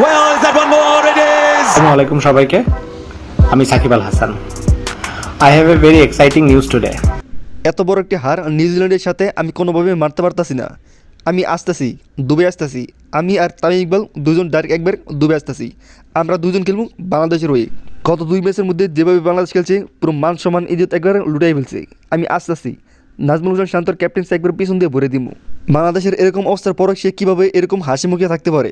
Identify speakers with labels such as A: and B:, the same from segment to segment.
A: Well, is that one more? It is.
B: আসসালামু আলাইকুম সবাইকে। আমি Shakib Al Hasan. I have a very exciting news today
C: এত বড় একটি হার নিউজিল্যান্ডের সাথে আমি কোনোভাবে মারতে পারতাছি না। আমি আসতেছি দুবে আসতেছি। আমি আর তামিম ইকবাল দুজন ডাইরেক্ট একবার দুবে আসতেছি। আমরা দুজন খেলব বাংলাদেশের হয়ে। গত দুই ম্যাচের মধ্যে যেভাবে বাংলাদেশ খেলছে পুরো মান সমান ইজ্জত একবার লুটাই ফেলছে। আমি আসতেছি। নাজমুল হোসেন শান্তর ক্যাপ্টেন্সি একবার পিছন দিয়ে ভরে দিব বাংলাদেশের এরকম অবস্থার পরে সে কীভাবে এরকম হাসি মুখে থাকতে পারে?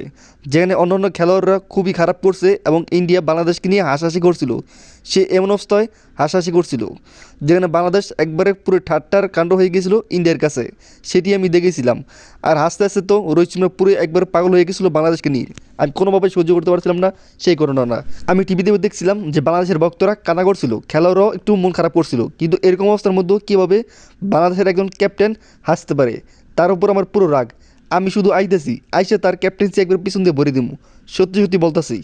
C: যেখানে অন্যান্য খেলোয়াড়রা খুবই খারাপ করছে এবং ইন্ডিয়া বাংলাদেশকে নিয়ে হাসাহাসি করছিল। সে এমন অবস্থায় হাসাহাসি করছিল, যেখানে বাংলাদেশ একবারে পুরো ঠাট্টার কাণ্ড হয়ে গিয়েছিল ইন্ডিয়ার কাছে। সেটি আমি দেখেছিলাম। আর হাসতে হাসতে তো রোহিত শর্মা পুরো একবার পাগল হয়ে গেছিল বাংলাদেশকে নিয়ে। আমি কোনোভাবে সহ্য করতে পারছিলাম না, সেই ঘটনা না। আমি টিভিতে দেখছিলাম যে বাংলাদেশের ভক্তরা কানা করছিল, খেলোয়াড়রাও একটু মন খারাপ করছিল। কিন্তু এরকম অবস্থার মধ্যেও কীভাবে বাংলাদেশের একজন ক্যাপ্টেন হাসতে পারে? তার উপর আমার পুরো রাগ। আমি শুধু আইতেছি, আইসে তার ক্যাপ্টেন্সি একবার পিছন দিয়ে ভরে দিমু। সত্যি সত্যি বলতেছি,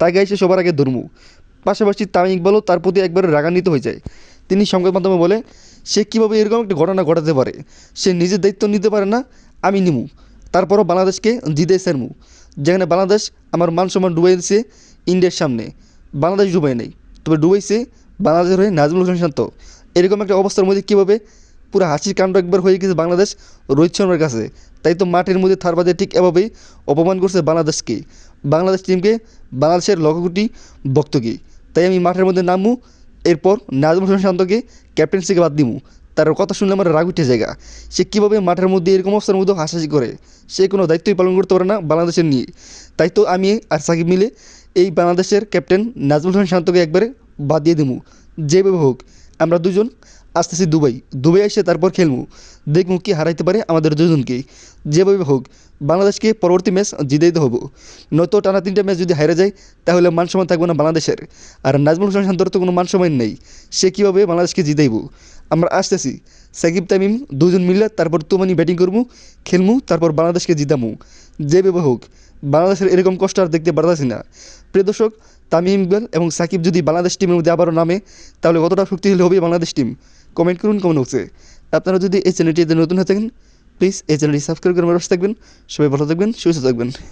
C: তাকে আইসে সবার আগে ধরমু। পাশাপাশি তামিম ইকবালও তার প্রতি একবার রাগান্বিত হয়ে যায়। তিনি সংবাদ মাধ্যমে বলে, সে কীভাবে এরকম একটা ঘটনা ঘটাতে পারে? সে নিজের দায়িত্ব নিতে পারে না, আমি নিমু। তারপরও বাংলাদেশকে জিতে সেরমু যেখানে বাংলাদেশ আমার মান সম্মান ডুবাই দিচ্ছে ইন্ডিয়ার সামনে। বাংলাদেশ ডুবাই নেই, তবে ডুবাইছে বাংলাদেশের হয়ে নাজমুল হোসেন শান্ত। এরকম একটা অবস্থার মধ্যে কীভাবে পুরো হাসির কাণ্ড একবার হয়ে গেছে বাংলাদেশ রোহিত শর্মার কাছে। তাই তো মাঠের মধ্যে থার বাদে ঠিক এভাবেই অপমান করছে বাংলাদেশকে। বাংলাদেশ টিমকে বাংলাদেশের লক্ষ্যকুটি ভক্তকে তাই আমি মাঠের মধ্যে নামবো, এরপর নাজমুল হোসেন শান্তকে ক্যাপ্টেন্সিকে বাদ দিমু তার কথা শুনলে আমার রাগ উঠে জায়গা। সে কীভাবে মাঠের মধ্যে এরকম অবস্থার মধ্যে হাসাহাসি করে? সে কোনো দায়িত্বই পালন করতে পারে না বাংলাদেশের নিয়ে। তাই তো আমি আর সাকিব মিলে এই বাংলাদেশের ক্যাপ্টেন নাজমুল হোসেন শান্তকে একবারে বাদ দিয়ে দেবো। যেভাবে হোক, আমরা দুজন আসতেছি দুবাই। দুবাই এসে তারপর খেলব দেখব কি হারাইতে পারে আমাদের দুজনকে। যেভাবে হোক, বাংলাদেশকে পরবর্তী ম্যাচ জিতাইতে হব। নয়তো টানা তিনটা ম্যাচ যদি হারে যায়, তাহলে মান সম্মান থাকবে না বাংলাদেশের। আর নাজমুল হোসেন শান্তর তো কোনো মান সম্মান নেই। সে কীভাবে বাংলাদেশকে জিতাইব? আমরা আসতেছি। সাকিব, তামিম দুজন মিললে তারপর তুমানি ব্যাটিং করব খেলমু, তারপর বাংলাদেশকে জিতামু। যেভাবে হোক, বাংলাদেশের এরকম কষ্ট আর দেখতে পারতাছি না। প্রিয় দর্শক, তামিম ইকবাল এবং সাকিব যদি বাংলাদেশ টিমের মধ্যে আবারও নামে, তাহলে কতটা শক্তিশালী হবে বাংলাদেশ টিম কমেন্ট করুন কমেন্ট বক্সে আপনারা যদি এই চ্যানেলটিতে নতুন হয়ে থাকেন প্লিজ এই চ্যানেলটি সাবস্ক্রাইব করে আমার থাকবেন। সবাই ভালো থাকবেন, সুস্থ থাকবেন।